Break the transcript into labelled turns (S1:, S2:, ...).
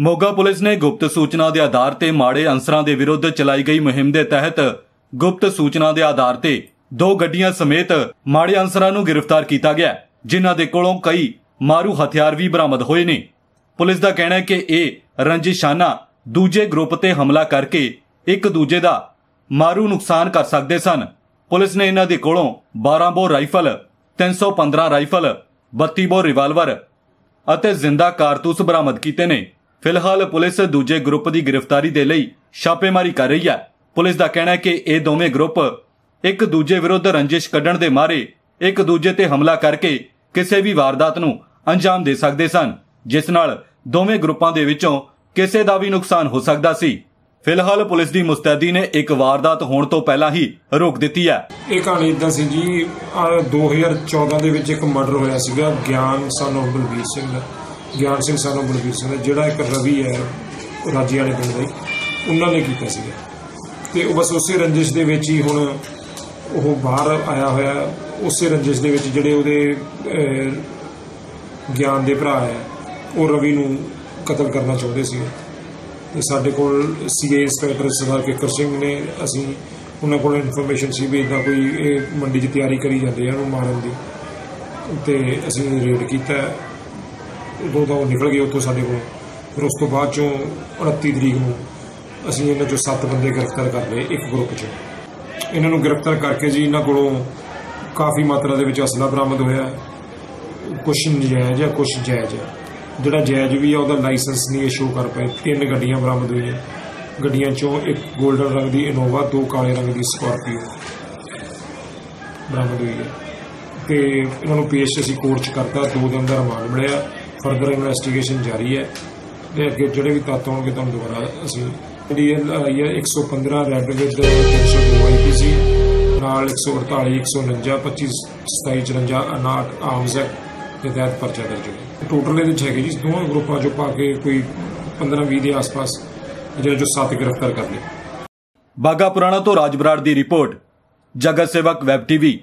S1: Moga police ਨੇ ਗੁਪਤ ਸੂਚਨਾ ਦੇ ਆਧਾਰ ਤੇ ਮਾੜੇ ਅੰਸਰਾਂ ਦੇ ਵਿਰੁੱਧ ਚਲਾਈ ਗਈ ਮੁਹਿੰਮ ਦੇ ਤਹਿਤ ਗੁਪਤ ਸੂਚਨਾ ਦੇ ਆਧਾਰ ਤੇ ਦੋ ਗੱਡੀਆਂ ਸਮੇਤ ਮਾੜੇ ਅੰਸਰਾਂ ਨੂੰ ਗ੍ਰਿਫਤਾਰ ਕੀਤਾ ਗਿਆ ਜਿਨ੍ਹਾਂ ਦੇ ਕੋਲੋਂ ਕਈ ਮਾਰੂ ਹਥਿਆਰ ਵੀ ਬਰਾਮਦ ਹੋਏ ਨੇ। ਪੁਲਿਸ ਦਾ ਕਹਿਣਾ ਹੈ ਕਿ ਇਹ ਰੰਜਿਸ਼ਾਨਾ ਦੂਜੇ ਗਰੁੱਪ ਤੇ ਹਮਲਾ ਕਰਕੇ ਇੱਕ ਦੂਜੇ ਦਾ ਮਾਰੂ ਨੁਕਸਾਨ ਕਰ ਸਕਦੇ ਸਨ। ਪੁਲਿਸ ਨੇ ਇਹਨਾਂ ਦੇ ਕੋਲੋਂ 12 bore rifle 315 rifle 32 bore revolver ਅਤੇ ਜ਼ਿੰਦਾ ਕਾਰਤੂਸ ਬਰਾਮਦ ਕੀਤੇ ਨੇ। ਫਿਲਹਾਲ ਪੁਲਿਸ ਦੂਜੇ ਗਰੁੱਪ ਦੀ ਗ੍ਰਿਫਤਾਰੀ ਦੇ ਲਈ ਛਾਪੇਮਾਰੀ ਕਰ ਰਹੀ ਹੈ। ਪੁਲਿਸ ਦਾ ਕਹਿਣਾ ਹੈ ਕਿ ਇਹ ਦੋਵੇਂ ਗਰੁੱਪ ਇੱਕ ਦੂਜੇ ਵਿਰੁੱਧ ਰੰਜਿਸ਼ ਕੱਢਣ ਦੇ ਮਾਰੇ ਇੱਕ ਦੂਜੇ ਤੇ ਹਮਲਾ ਕਰਕੇ ਕਿਸੇ ਵੀ ਵਾਰਦਾਤ ਨੂੰ ਅੰਜਾਮ ਦੇ ਸਕਦੇ ਸਨ, ਜਿਸ ਨਾਲ ਦੋਵੇਂ ਗਰੁੱਪਾਂ ਦੇ ਵਿੱਚੋਂ ਕਿਸੇ ਦਾ ਵੀ ਨੁਕਸਾਨ ਹੋ ਸਕਦਾ ਸੀ। ਫਿਲਹਾਲ ਪੁਲਿਸ ਦੀ ਮੁਸਤੈਦੀ ਨੇ ਇੱਕ ਵਾਰਦਾਤ ਹੋਣ ਤੋਂ ਪਹਿਲਾਂ ਹੀ ਰੋਕ ਦਿੱਤੀ ਹੈ।
S2: ਇਹ ਕਹਾਣੀ ਇਦਾਂ ਸੀ ਜੀ 2014 ਦੇ ਵਿੱਚ ਇੱਕ ਮਰਡਰ ਹੋਇਆ ਸੀਗਾ, ਗਿਆਨ ਸਨ of ਬਲਬੀਰ ਸਿੰਘ ਦਾ। ਗਿਆਨ ਸਿੰਘ ਸਾਨੂੰ of ਬਲਬੀਰ ਸਿੰਘ ਦਾ ਜਿਹੜਾ ਇੱਕ ਰਵੀ ਹੈ, ਰਾਜੀ ਵਾਲੇ ਪਿੰਡ ਦਾ ਉਹਨਾਂ ਨੇ ਕੀਤਾ ਸੀਗਾ। ਤੇ ਉਹ ਬਸ ਉਸੇ ਰੰਜਿਸ਼ ਦੇ ਵਿੱਚ ਹੀ ਹੁਣ ਉਹ ਬਾਹਰ ਆਇਆ ਹੋਇਆ, ਉਸੇ ਰੰਜਿਸ਼ ਦੇ ਵਿੱਚ ਜਿਹੜੇ ਉਹਦੇ ਗਿਆਨ ਦੇ ਭਰਾ ਹੈ, ਉਹ ਰਵੀ ਨੂੰ ਕਤਲ ਕਰਨਾ ਚਾਹੁੰਦੇ ਸੀ। ਤੇ ਸਾਡੇ ਕੋਲ ਸੀਏ ਇੰਸਪੈਕਟਰ ਸਰਦਾਰ ਕਿਕਰ ਸਿੰਘ ਨੇ, ਅਸੀਂ ਉਹਨਾਂ ਕੋਲ ਇਨਫੋਰਮੇਸ਼ਨ ਸੀ ਵੀ ਇਦਾਂ ਕੋਈ ਇਹ ਮੰਡੀ 'ਚ ਤਿਆਰੀ ਕਰੀ ਜਾਂਦੇ ਆ ਉਹਨੂੰ ਮਾਰਨ ਦੀ। ਤੇ ਅਸੀਂ ਰੇਡ ਕੀਤਾ। ਉਦੋਂ ਤਾਂ ਉਹ ਨਿਕਲ ਗਏ ਉੱਥੋਂ ਸਾਡੇ ਕੋਲ। ਫਿਰ ਉਸ ਤੋਂ ਬਾਅਦ ਚੋਂ 29 ਤਰੀਕ ਨੂੰ ਅਸੀਂ ਇਹਨਾਂ ਚੋਂ 7 ਬੰਦੇ ਗ੍ਰਿਫਤਾਰ ਕਰ ਲਏ ਇੱਕ ਗਰੁੱਪ 'ਚ। ਇਹਨਾਂ ਨੂੰ ਗ੍ਰਿਫਤਾਰ ਕਰਕੇ ਜੀ ਇਹਨਾਂ ਕੋਲੋਂ ਕਾਫੀ ਮਾਤਰਾ ਦੇ ਵਿੱਚ ਅਸਲਾ ਬਰਾਮਦ ਹੋਇਆ। ਕੁਝ ਨਜਾਇਜ਼ ਆ ਕੁਝ ਜਾਇਜ਼। ਆ ਜਿਹੜਾ ਜਾਇਜ਼ ਵੀ ਆ, ਉਹਦਾ ਲਾਇਸੈਂਸ ਨਹੀਂ ਇਸ਼ੂ ਕਰ ਪਏ। ਤਿੰਨ ਗੱਡੀਆਂ ਬਰਾਮਦ ਹੋਈਆਂ। ਗੱਡੀਆਂ ਚੋਂ ਇੱਕ 골ਡਨ ਰੰਗ ਦੀ ਇਨੋਵਾ, ਦੋ ਕਾਲੇ ਰੰਗ ਦੀ ਸਕਾਰਪੀਓ ਬਰਾਮਦ ਹੋਈ ਹੈ। ਤੇ ਇਹਨਾਂ ਨੂੰ ਪੇਸ਼ ਅਸੀਂ ਕੋਰਟ 'ਚ ਕਰਤਾ। ਦੋ ਦਿਨ ਦਾ ਰਿਮਾਂਡ ਮਿਲਿਆ। ਫਰਦਰ ਇਨਵੈਸਟੀਗੇਸ਼ਨ ਜਾਰੀ ਹੈ ਤੇ ਅੱਗੇ ਜਿਹੜੇ ਵੀ ਤੱਤ ਹੋਣਗੇ ਤੁਹਾਨੂੰ ਦੁਬਾਰਾ ਅਸੀਂ ਜਿਹੜੀ ਇਹ 115 ਰੈੱਡ ਵਿਦ 302 ਆਈਪੀਸੀ ਨਾਲ 148 149 25 27 54 59 ਆਰਮਸ ਐਕਟ ਦੇ ਤਹਿਤ ਪਰਚਾ ਦਰਜ ਹੋਇਆ। ਟੋਟਲ ਇਹਦੇ 'ਚ ਹੈਗੇ ਜੀ, ਦੋਵਾਂ ਗਰੁੱਪਾਂ 'ਚੋਂ ਪਾ ਕੇ ਕੋਈ 15 20 ਦੇ ਆਸ-ਪਾਸ ਜਿਹੜੇ ਜੋ ਸੱਤ ਗ੍ਰਿਫਤਾਰ ਕਰ ਲਏ।
S1: ਬਾਗਾ ਪੁਰਾਣਾ ਤੋਂ ਰਾਜ ਬਰਾੜ ਦੀ ਰਿਪੋਰਟ, ਜਗਤ ਸੇਵਕ ਵੈਬ ਟੀਵੀ।